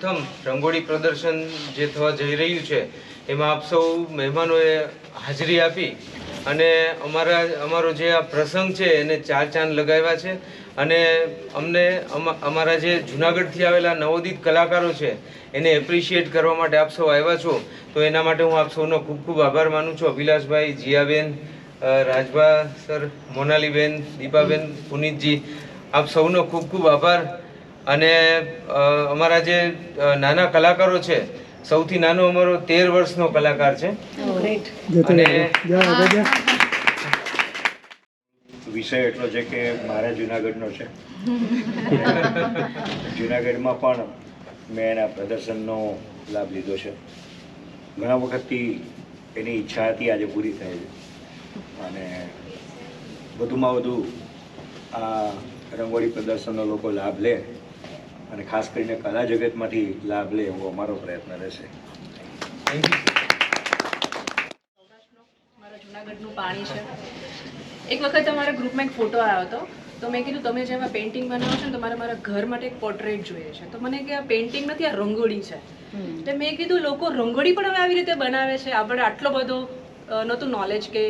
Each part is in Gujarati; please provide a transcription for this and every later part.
પ્રથમ રંગોળી પ્રદર્શન જે થવા જઈ રહ્યું છે, એમાં આપ સૌ મહેમાનોએ હાજરી આપી અને અમારા, અમારો જે આ પ્રસંગ છે એને ચાર ચાંદ લગાવ્યા છે અને અમને, અમા- અમારા જે જુનાગઢથી આવેલા નવોદિત કલાકારો છે, એને એપ્રિશિએટ કરવા માટે આપ સૌ આવ્યા છો. તો એના માટે હું આપ સૌનો ખૂબ ખૂબ આભાર માનું છું. અભિલાષભાઈ, જીયાબેન રાજભા સર, મોનાલીબેન, દીપાબેન, પુનિતજી, આપ સૌનો ખૂબ ખૂબ આભાર. અને અમારા જે નાના કલાકારો છે સૌથી નાનો અમારો તેર વર્ષનો કલાકાર છે. અને વિષય એટલો છે કે મારા જુનાગઢનો છે. જુનાગઢમાં પણ મેં એના પ્રદર્શનનો લાભ લીધો છે. ઘણા વખતથી એની ઈચ્છા હતી આજે પૂરી થાય છે. અને વધુમાં વધુ આ રંગોળી પ્રદર્શનનો લોકો લાભ લે. અને ખાસ કરીને કલા જગતમાંથી લાભ લે એવો અમારો પ્રયત્ન રહેશે. થેન્ક મારા જુનાગઢનું પાણી છે. એક વખત અમારા ગ્રુપમાં એક ફોટો આવ્યો હતો. તો મેં કીધું તમે જેમાં પેઇન્ટિંગ બનાવો છો ને તમારે મારા ઘર માટે એક પોર્ટ્રેટ જોઈએ છે. તો મને કે આ પેઇન્ટિંગ નથી આ રંગોળી છે. એટલે મેં કીધું લોકો રંગોળી પણ હવે આવી રીતે બનાવે છે. આપણે આટલો બધો નહોતું નોલેજ કે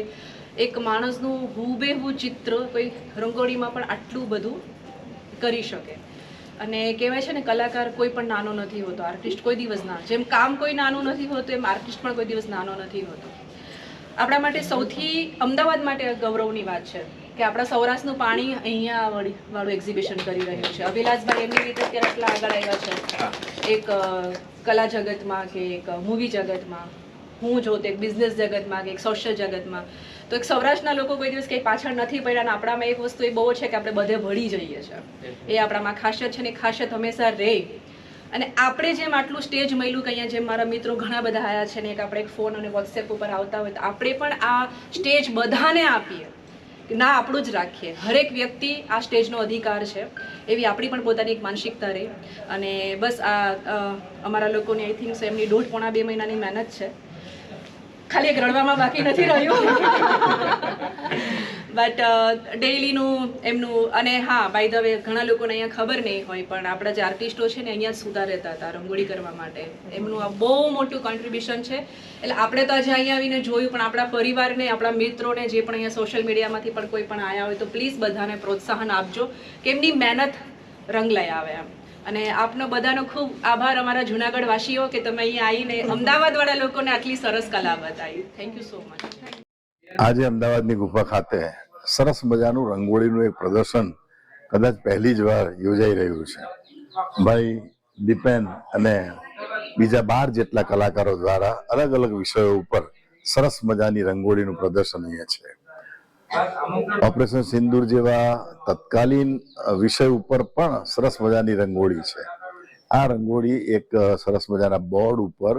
એક માણસનું હુબેહુ ચિત્ર કોઈ રંગોળીમાં પણ આટલું બધું કરી શકે. અને કહેવાય છે ને કલાકાર કોઈ પણ નાનો નથી હોતો આર્ટિસ્ટ કોઈ દિવસ ના જેમ કામ કોઈ નાનું નથી હોતું એમ આર્ટિસ્ટ પણ કોઈ દિવસ નાનો નથી હોતો. આપણા માટે સૌથી અમદાવાદ માટે ગૌરવની વાત છે કે આપણા સૌરાષ્ટ્રનું પાણી અહીંયા વળી એક્ઝિબિશન કરી રહ્યું છે. અભિલાષભાઈ એમની રીતે અત્યારે એટલા આગળ આવ્યા છે. એક કલા જગતમાં કે એક મૂવી જગતમાં હું જોત એક બિઝનેસ જગતમાં કે એક સોશિયલ જગતમાં. તો એક સૌરાષ્ટ્રના લોકો કોઈ દિવસ કંઈ પાછળ નથી પડ્યા અને આપણામાં એક વસ્તુ એ બહુ છે કે આપણે બધે ભળી જઈએ છીએ. એ આપણામાં ખાસિયત છે ને ખાસિયત હંમેશા રહે. અને આપણે જેમ આટલું સ્ટેજ મળ્યું કે અહીંયા જેમ મારા મિત્રો ઘણા બધા આવ્યા છે ને એક આપણે એક ફોન અને વોટ્સએપ ઉપર આવતા હોય તો આપણે પણ આ સ્ટેજ બધાને આપીએ ના આપણું જ રાખીએ. હરેક વ્યક્તિ આ સ્ટેજનો અધિકાર છે. એવી આપણી પણ પોતાની એક માનસિકતા રહે. અને બસ આ અમારા લોકોની આઈ થિંક એમની દોઢ પોણા બે મહિનાની મહેનત છે. ખાલી એક રડવામાં બાકી નથી રહ્યું. બટ ડેઈલીનું એમનું, અને હા બાય ધ વે ઘણા લોકોને અહીંયા ખબર નહીં હોય, પણ આપણા જે આર્ટિસ્ટો છે ને, અહીંયા સુધાર સુધા રહેતા હતા, રંગોળી કરવા માટે. એમનું આ બહુ મોટું કોન્ટ્રીબ્યુશન છે. એટલે આપણે તો આજે અહીંયા આવીને જોયું, પણ આપણા પરિવારને, આપણા મિત્રોને જે પણ અહીંયા સોશિયલ મીડિયામાંથી પણ કોઈ પણ આવ્યા હોય, તો પ્લીઝ બધાને પ્રોત્સાહન આપજો, કે એમની મહેનત રંગ લઈ આવે એમ. અને આપનો બધાનો ખૂબ આભાર અમારા જુનાગઢ કે તમે અહીં આવીને અમદાવાદવાળા લોકોને આટલી સરસ કલા બતાવી. થેન્ક યુ સો મચ આજે અમદાવાદની ગુફા ખાતે સરસ મજાનું રંગોળીનું એક પ્રદર્શન કદાચ પહેલી જ વાર યોજાઈ રહ્યું છે. ભાઈ દીપેન અને બીજા બાર જેટલા કલાકારો દ્વારા અલગ અલગ વિષયો ઉપર સરસ મજાની રંગોળીનું પ્રદર્શન અહીંયા છે. ઓપરેશન સિંદૂર જેવા તત્કાલીન વિષય ઉપર પણ સરસ મજાની રંગોળી છે. આ રંગોળી એક સરસ મજાના બોર્ડ ઉપર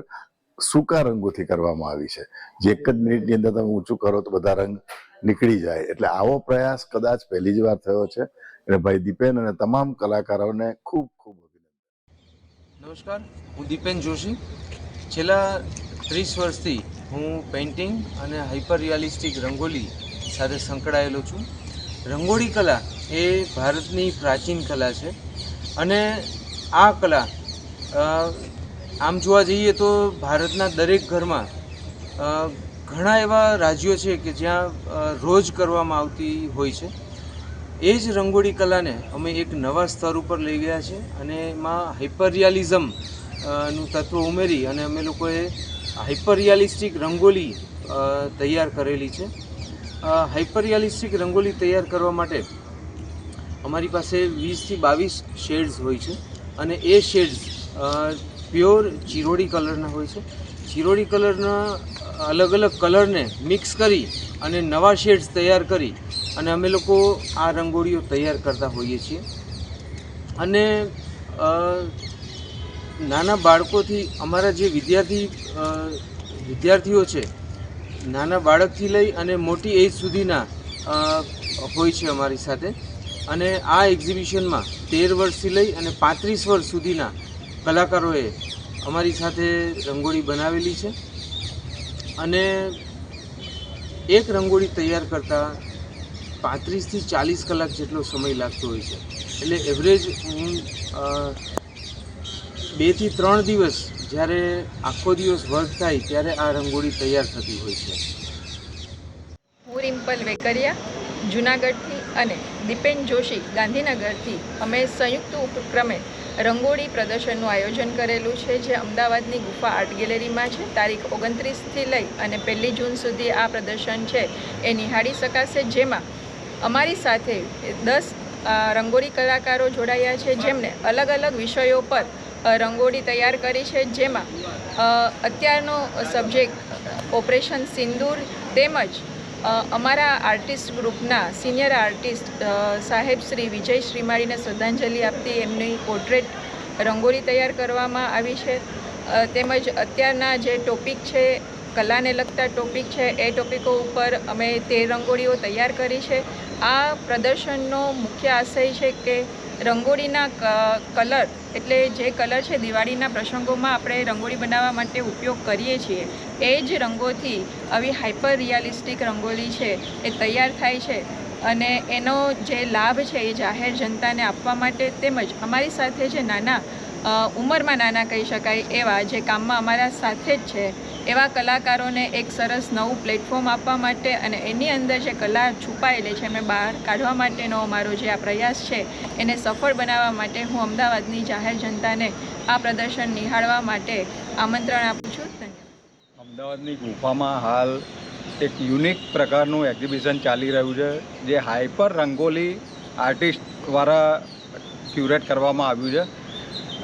સૂકા રંગોથી કરવામાં આવી છે. જે એક જ મિનિટની અંદર તમે ઊંચું કરો તો બધા રંગ નીકળી જાય. એટલે આવો પ્રયાસ કદાચ પહેલી જ વાર થયો છે. એટલે ભાઈ દીપેન અને તમામ કલાકારોને ખૂબ ખૂબ અભિનંદન. નમસ્કાર. હું દીપેન જોશી. છેલ્લા ત્રીસ વર્ષથી હું પેઇન્ટિંગ અને હાઇપર રિયાલિસ્ટિક રંગોલી સાથે સંકળાયેલો છું. રંગોળી કલા એ ભારતની પ્રાચીન કલા છે અને આ કલા આમ જોવા જઈએ તો ભારતના દરેક ઘરમાં ઘણા એવા રાજ્યો છે કે જ્યાં રોજ કરવામાં આવતી હોય છે. એ જ રંગોળી કલાને અમે એક નવા સ્તર ઉપર લઈ ગયા છે અને એમાં હાઇપર રિયાલિઝમનું તત્વ ઉમેરી અને અમે લોકોએ હાઇપર રંગોલી તૈયાર કરેલી છે. હાઇપર રિયાલિસ્ટિક રંગોલી તૈયાર કરવા માટે અમારી પાસે વીસથી બાવીસ શેડ્સ હોય છે અને એ શેડ્સ પ્યોર ચિરોડી કલરના હોય છે. ચિરોડી કલરના અલગ અલગ કલરને મિક્સ કરી અને નવા શેડ્સ તૈયાર કરી અને અમે લોકો આ રંગોળીઓ તૈયાર કરતા હોઈએ છીએ. અને નાના બાળકોથી અમારા જે વિદ્યાર્થી વિદ્યાર્થીઓ છે નાના બાળકથી લઈ અને મોટી એજ સુધીના હોય છે અમારી સાથે. અને આ એક્ઝિબિશનમાં તેર વર્ષથી લઈ અને પાંત્રીસ વર્ષ સુધીના કલાકારોએ અમારી સાથે રંગોળી બનાવેલી છે. અને એક રંગોળી તૈયાર કરતાં પાંત્રીસથી ચાલીસ કલાક જેટલો સમય લાગતો હોય છે. એટલે એવરેજ હું બેથી ત્રણ દિવસ જ્યારે આખો દિવસ વર્ક થાય ત્યારે આ રંગોળી તૈયાર થતી હોય છે. હું રિમ્પલ વેકરિયા, જુનાગઢથી અને દીપેન જોશી ગાંધીનગરથી અમે સંયુક્ત ઉપક્રમે રંગોળી પ્રદર્શનનું આયોજન કરેલું છે, જે અમદાવાદની ગુફા આર્ટ ગેલેરીમાં છે. તારીખ ઓગણત્રીસથી લઈ અને પહેલી જૂન સુધી આ પ્રદર્શન છે, એ નિહાળી શકાશે. જેમાં અમારી સાથે દસ રંગોળી કલાકારો જોડાયા છે જેમણે અલગ અલગ વિષયો પર રંગોળી તૈયાર કરી છે જેમાં અત્યારનો સબ્જેક્ટ ઓપરેશન સિંદૂર તેમજ અમારા આર્ટિસ્ટ ગ્રુપના સિનિયર આર્ટિસ્ટ સાહેબ શ્રી વિજય શ્રીમાળીને શ્રદ્ધાંજલિ આપતી એમની પોર્ટ્રેટ રંગોળી તૈયાર કરવામાં આવી છે. તેમજ અત્યારના જે ટોપિક છે, કલાને લગતા ટોપિક છે, એ ટોપિકો ઉપર અમે તે રંગોળીઓ તૈયાર કરી છે. આ પ્રદર્શનનો મુખ્ય આશય છે કે રંગોળીના કલર, એટલે જે કલર છે દિવાળીના પ્રસંગોમાં આપણે રંગોળી બનાવવા માટે ઉપયોગ કરીએ છીએ, એ જ રંગોથી આવી હાઇપર રિયાલિસ્ટિક રંગોળી છે એ તૈયાર થાય છે. અને એનો જે લાભ છે એ જાહેર જનતાને આપવા માટે તેમજ અમારી સાથે જે નાના ઉંમરમાં નાના કહી શકાય એવા જે કામમાં અમારા સાથે જ છે એવા કલાકારોને એક સરસ નવું પ્લેટફોર્મ આપવા માટે અને એની અંદર જે કલા છુપાયેલી છે, એમને બહાર કાઢવા માટેનો અમારો જે આ પ્રયાસ છે, એને સફળ બનાવવા માટે હું અમદાવાદની જાહેર જનતાને આ પ્રદર્શન નિહાળવા માટે આમંત્રણ આપું છું. ધન્યવાદ. અમદાવાદની ગુફામાં હાલ એક યુનિક પ્રકારનું એક્ઝિબિશન ચાલી રહ્યું છે, જે હાઇપર રંગોલી આર્ટિસ્ટ દ્વારા ક્યુરેટ કરવામાં આવ્યું છે.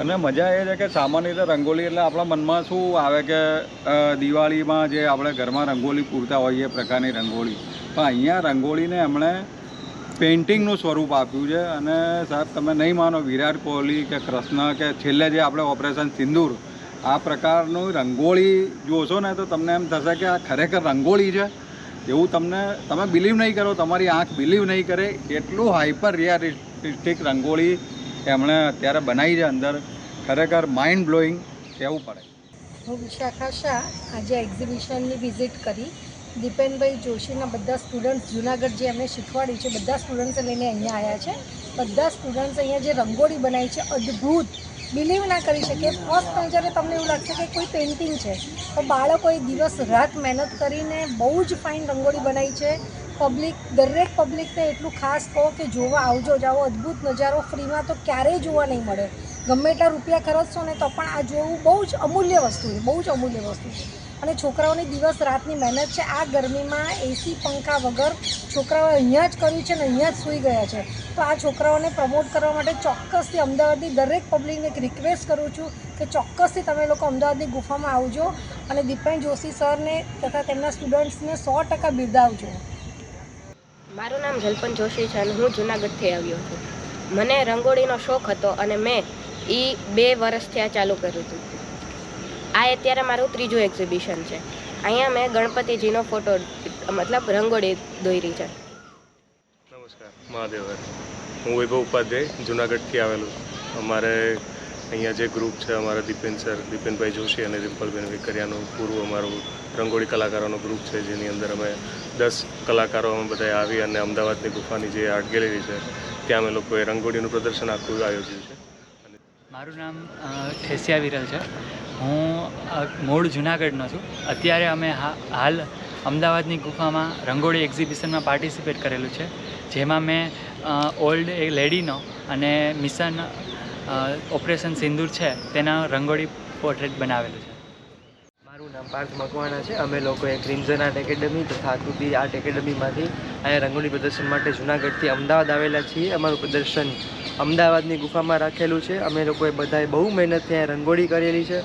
અને મજા એ છે કે સામાન્ય રીતે રંગોલી એટલે આપણા મનમાં શું આવે કે દિવાળીમાં જે આપણે ઘરમાં રંગોલી પૂરતા હોઈએ એ પ્રકારની રંગોળી. પણ અહીંયા રંગોળીને એમણે પેઇન્ટિંગનું સ્વરૂપ આપ્યું છે અને સાહેબ તમે નહીં માનો વિરાટ કોહલી કે કૃષ્ણ કે છેલ્લે જે આપણે ઓપરેશન સિંદૂર, આ પ્રકારનું રંગોળી જોશો ને તો તમને એમ થશે કે આ ખરેખર રંગોળી છે. એવું તમને, તમે બિલીવ નહીં કરો, તમારી આંખ બિલીવ નહીં કરે, એટલું હાઇપર રિયાલિસ્ટિક રંગોળી એમણે અત્યારે બનાવી છે અંદર ખરેખર માઇન્ડ બ્લોઈંગ કહેવું પડે. હું વિશાખા શાહ આજે એક્ઝિબિશનની વિઝિટ કરી. દીપેનભાઈ જોશીના બધા સ્ટુડન્ટ્સ જુનાગઢ જે એમને શીખવાડ્યું છે, બધા સ્ટુડન્ટ્સે લઈને અહીંયા આવ્યા છે. બધા સ્ટુડન્ટ્સ અહીંયા જે રંગોળી બનાવી છે, અદ્ભુત. બિલીવ ના કરી શકે ફર્સ્ટ નજરે તમને એવું લાગશે કે કોઈ પેઇન્ટિંગ છે, તો બાળકોએ દિવસ રાત મહેનત કરીને બહુ જ ફાઇન રંગોળી બનાવી છે. પબ્લિક દરેક પબ્લિકને એટલું ખાસ કહો કે જોવા આવજો, જાઓ, અદ્ભુત નજારો, ફ્રીમાં તો ક્યારેય જોવા નહીં મળે. ગમે એટલા રૂપિયા ખર્ચશો ને તો પણ આ જોવું બહુ જ અમૂલ્ય વસ્તુ છે, બહુ જ અમૂલ્ય વસ્તુ છે. અને છોકરાઓની દિવસ રાતની મહેનત છે, આ ગરમીમાં એસી પંખા વગર છોકરાઓ અહીંયા જ કર્યું છે ને અહીંયા જ સૂઈ ગયા છે. તો આ છોકરાઓને પ્રમોટ કરવા માટે ચોક્કસથી અમદાવાદની દરેક પબ્લિકને એક રિક્વેસ્ટ કરું છું કે ચોક્કસથી તમે લોકો અમદાવાદની ગુફામાં આવજો અને દીપેન જોશી સરને તથા તેમના સ્ટુડન્ટ્સને સો ટકા બિરદાવજો. મારું નામ જલપન જોશી છે અને હું જુનાગઢથી આવ્યો છું. મને રંગોળીનો શોખ હતો અને મેં એ બે વર્ષથી આ ચાલુ કર્યું હતું. આ અત્યારે મારું ત્રીજું એક્ઝિબિશન છે. અહીંયા મેં ગણપતિજીનો ફોટો મતલબ રંગોળી દોરી છે. નમસ્કાર. મહાદેવ હું વૈભવ ઉપાધ્યાય, જુનાગઢથી આવેલું. અમારે અહીંયા જે ગ્રુપ છે અમારા દીપેન સર, દીપેનભાઈ જોશી અને રિમ્પલબેન વિકરિયાનું પૂરું અમારું રંગોળી કલાકારોનો ગ્રુપ છે, જેની અંદર અમે દસ કલાકારો અમે બધા આવી અને અમદાવાદની ગુફાની જે આર્ટ ગેલેરી છે, ત્યાં અમે લોકોએ રંગોળીનું પ્રદર્શન આખું આયોજ્યું છે. મારું નામ ઠેસિયા વિરલ છે. હું મૂળ જુનાગઢનો છું. અત્યારે અમે હાલ અમદાવાદની ગુફામાં રંગોળી એક્ઝિબિશનમાં પાર્ટિસિપેટ કરેલું છે, જેમાં મેં ઓલ્ડ એ લેડીનો અને મિશન ઓપરેશન સિંદૂર છે, તેના રંગોળી પોર્ટ્રેટ બનાવેલું છે. મારું નામ પાર્થ મકવાણા છે. અમે લોકોએ ક્રિમ્ઝન આર્ટ એકેડમી તથા આકૃતિ આર્ટ એકેડમીમાંથી અહીંયા રંગોળી પ્રદર્શન માટે જુનાગઢથી અમદાવાદ આવેલા છીએ. અમારું પ્રદર્શન અમદાવાદની ગુફામાં રાખેલું છે. અમે લોકોએ બધાએ બહુ મહેનતથી અહીંયા રંગોળી કરેલી છે.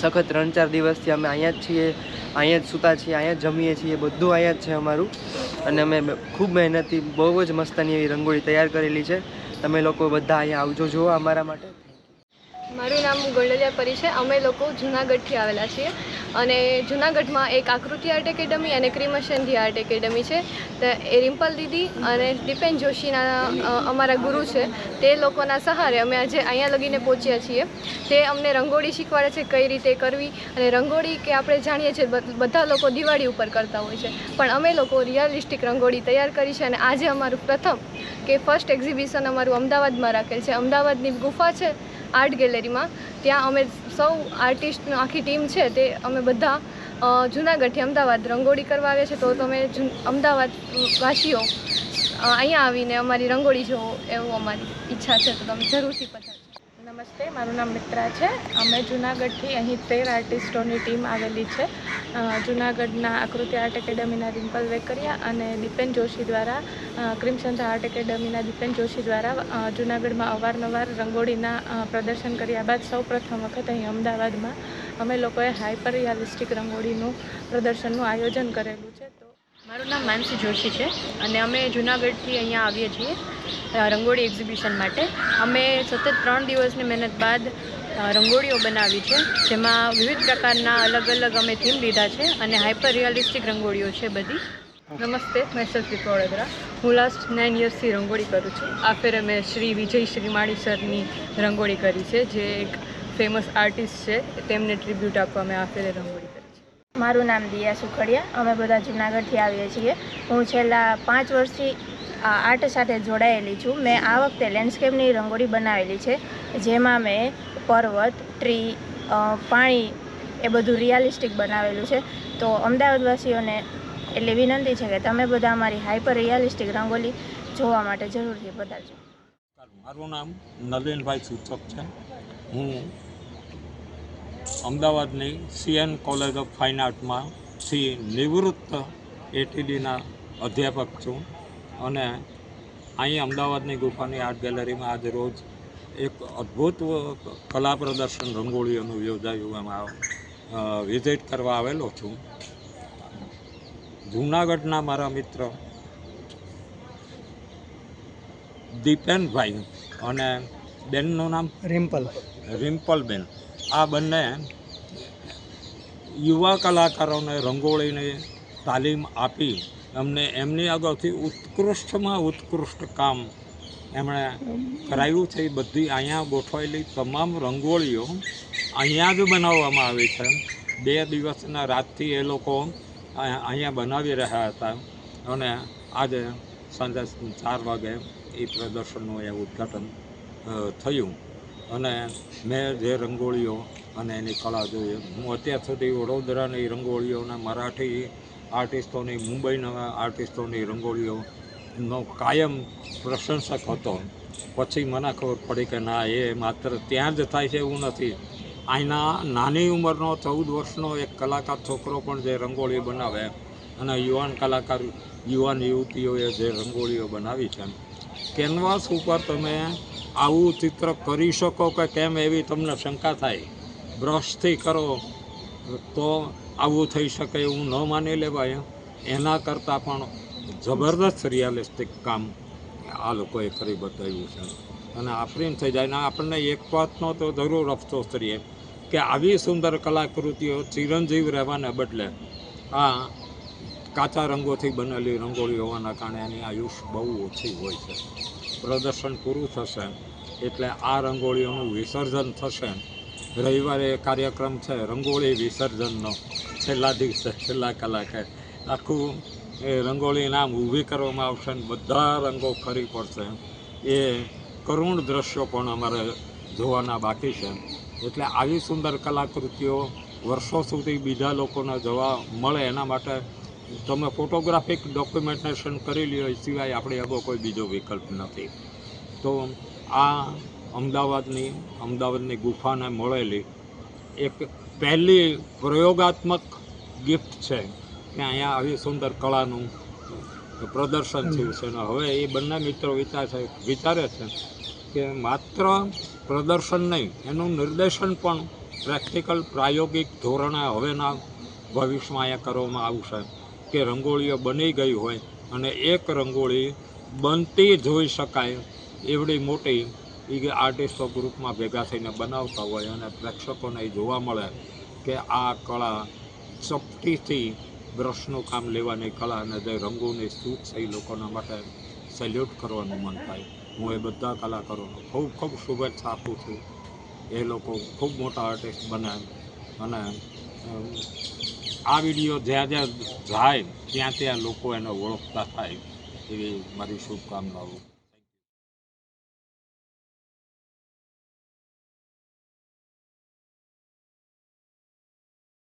સખત ત્રણ ચાર દિવસથી અમે અહીંયા જ છીએ. અહીંયા જ સૂતા છીએ, અહીંયા જ જમીએ છીએ બધું અહીંયા જ છે અમારું. અને અમે ખૂબ મહેનતથી બહુ જ મસ્તની એવી રંગોળી તૈયાર કરેલી છે. તમે લોકો બધા અહીંયા આવજો, જુઓ અમારા માટે. મારું નામ ગોંડલિયા પરી છે. અમે લોકો જુનાગઢથી આવેલા છીએ. અને જુનાગઢમાં એક આકૃતિ આર્ટ એકેડમી અને ક્રિમશનજી આર્ટ એકેડમી છે. તો એ રિમ્પલ દીદી અને દીપેન જોશીના અમારા ગુરુ છે. તે લોકોના સહારે અમે આજે અહીંયા લગીને પહોંચ્યા છીએ. તે અમને રંગોળી શીખવાડે છે કઈ રીતે કરવી અને રંગોળી કે આપણે જાણીએ છીએ બધા લોકો દિવાળી ઉપર કરતા હોય છે. પણ અમે લોકો રિયાલિસ્ટિક રંગોળી તૈયાર કરી છે અને આજે અમારું પ્રથમ કે ફર્સ્ટ એક્ઝિબિશન અમારું અમદાવાદમાં રાખેલ છે. અમદાવાદની ગુફા છે આર્ટ ગેલેરીમાં. ત્યાં અમે સૌ આર્ટિસ્ટ આખી ટીમ છે તે અમે બધા જૂનાગઢથી અમદાવાદ રંગોળી કરવા આવ્યા છે. તો તમે અમદાવાદ વાસીઓ અહીંયા આવીને અમારી રંગોળી જુઓ એવું અમારી ઈચ્છા છે. તો તમે જરૂરથી પધારજો. નમસ્તે મારું નામ મિત્રા છે. અમે જુનાગઢથી અહીં તેર આર્ટિસ્ટોની ટીમ આવેલી છે. જૂનાગઢના આકૃતિ આર્ટ એકેડમીના રિમ્પલ વેકરિયા અને દીપેન જોશી દ્વારા અ, આર્ટ એકેડમીના દીપેન જોશી દ્વારા જૂનાગઢમાં અવારનવાર રંગોળીના પ્રદર્શન કર્યા બાદ સૌ પ્રથમ વખત અહીં અમદાવાદમાં અમે લોકોએ હાઇપર રિયાલિસ્ટિક રંગોળીનું પ્રદર્શનનું આયોજન કરેલું છે. તો મારું નામ માનસી જોશી છે અને અમે જુનાગઢથી અહીંયા આવીએ છીએ રંગોળી એક્ઝિબિશન માટે. અમે સતત ત્રણ દિવસની મહેનત બાદ રંગોળીઓ બનાવી છે, જેમાં વિવિધ પ્રકારના અલગ અલગ અમે થીમ લીધા છે અને હાઇપર રિયાલિસ્ટિક રંગોળીઓ છે બધી. નમસ્તે, મેં સલ્ફી વડોદરા. હું લાસ્ટ નાઇન યર્સથી રંગોળી કરું છું. આ ફેરે મેં શ્રી વિજય શ્રીમાળી સરની રંગોળી કરી છે, જે એક ફેમસ આર્ટિસ્ટ છે, તેમને ટ્રિબ્યુટ આપવા મેં આ ફેરે રંગોળી કરી મારું નામ દિયા સુખડિયા. અમે બધા જુનાગઢથી આવીએ છીએ. હું છેલ્લા પાંચ વર્ષથી આર્ટ સાથે જોડાયેલી છું. મેં આ વખતે લેન્ડસ્કેપની રંગોળી બનાવેલી છે, જેમાં મેં પર્વત ટ્રી પાણી એ બધું રિયાલિસ્ટિક બનાવેલું છે. તો અમદાવાદવાસીઓને એટલે વિનંતી છે કે તમે બધા અમારી હાઈપર રિયાલિસ્ટિક રંગોલી જોવા માટે જરૂરથી બતાવજો મારું નામ નલિનભાઈ સૂચક છે. હું અમદાવાદની C N college of fine આર્ટમાંથી નિવૃત્ત એટીડીના અધ્યાપક છું અને અહીં અમદાવાદની ગુફાની આર્ટ ગેલેરીમાં આજે રોજ એક અદ્ભુત કલા પ્રદર્શન રંગોળીઓનું યોજાયું એમાં વિઝિટ કરવા આવેલો છું. જૂનાગઢના મારા મિત્ર દીપેનભાઈ અને બેનનું નામ રિમ્પલ. રિમ્પલબેન. આ બંને યુવા કલાકારોને રંગોળીની તાલીમ આપી અમને એમની આગળથી ઉત્કૃષ્ટમાં ઉત્કૃષ્ટ કામ એમણે કરાવ્યું છે. એ બધી અહીંયા ગોઠવાયેલી તમામ રંગોળીઓ અહીંયા જ બનાવવામાં આવી છે. બે દિવસના રાતથી એ લોકો અહીંયા બનાવી રહ્યા હતા અને આજે સાંજે ચાર વાગે એ પ્રદર્શનનું એ ઉદ્ઘાટન થયું. અને મેં જે રંગોળીઓ અને એની કળા જોઈએ હું અત્યાર સુધી વડોદરાની રંગોળીઓના મરાઠી આર્ટિસ્ટોની, મુંબઈના આર્ટિસ્ટોની રંગોળીઓનો કાયમ પ્રશંસક હતો. પછી મને ખબર પડી કે ના, એ માત્ર ત્યાં જ થાય છે એવું નથી. અહીંના નાની ઉંમરનો ચૌદ વર્ષનો એક કલાકાર છોકરો પણ જે રંગોળી બનાવે, અને યુવાન કલાકાર, યુવાન યુવતીઓએ જે રંગોળીઓ બનાવી છે કેનવાસ ઉપર તમે આવું ચિત્ર કરી શકો કે કેમ એવી તમને શંકા થાય. બ્રશથી કરો તો આવું થઈ શકે એવું ન માની લેવાય. એના કરતાં પણ જબરદસ્ત રિયાલિસ્ટિક કામ આ લોકોએ કરી બતાવ્યું છે. અને આફરીન થઈ જાય ને આપણને એક વાતનો તો જરૂર અફસોસ કરીએ કે આવી સુંદર કલાકૃતિઓ ચિરંજીવ રહેવાને બદલે આ કાચા રંગોથી બનેલી રંગોળી હોવાના કારણે એની આયુષ બહુ ઓછી હોય છે. પ્રદર્શન પૂરું થશે એટલે આ રંગોળીઓનું વિસર્જન થશે. રવિવારે કાર્યક્રમ છે, રંગોળી વિસર્જનનો. છેલ્લા દિવસે, છેલ્લા કલાકે. આખું એ રંગોળી નામ ઊભી કરવામાં આવશે ને બધા રંગો ખરી પડશે. એ કરુણ દ્રશ્યો પણ અમારે જોવાના બાકી છે. એટલે આવી સુંદર કલાકૃતિઓ વર્ષો સુધી બીજા લોકોને જોવા મળે એના માટે તમે ફોટોગ્રાફિક ડોક્યુમેન્ટેશન કરી લ્યો એ સિવાય આપણે એવો કોઈ બીજો વિકલ્પ નથી. તો આ અમદાવાદની અમદાવાદની ગુફાને મળેલી એક પહેલી પ્રયોગાત્મક ગિફ્ટ છે. કે અહીંયા આવી સુંદર કળાનું પ્રદર્શન થયું છે. અને હવે એ બંને મિત્રો વિચારે વિચારે છે કે માત્ર પ્રદર્શન નહીં, એનું નિર્દેશન પણ પ્રેક્ટિકલ પ્રાયોગિક ધોરણે હવેના ભવિષ્યમાં અહીંયા કરવામાં આવશે. કે રંગોળીઓ બની ગઈ હોય અને એક રંગોળી બનતી જોઈ શકાય એવડી મોટી એ આર્ટિસ્ટો ગ્રુપમાં ભેગા થઈને બનાવતા હોય અને પ્રેક્ષકોને એ જોવા મળે કે આ કળા ચપટીથી બ્રશનું કામ લેવાની કળા અને જે રંગોની સૂટ છે એ લોકોના માટે સેલ્યુટ કરવાનું મન થાય. હું એ બધા કલાકારોને ખૂબ ખૂબ શુભેચ્છા આપું છું. એ લોકો ખૂબ મોટા આર્ટિસ્ટ બને અને આ વીડિયો જ્યાં જ્યાં જાય ત્યાં ત્યાં લોકો એને ઓળખતા થાય એવી મારી શુભકામનાઓ.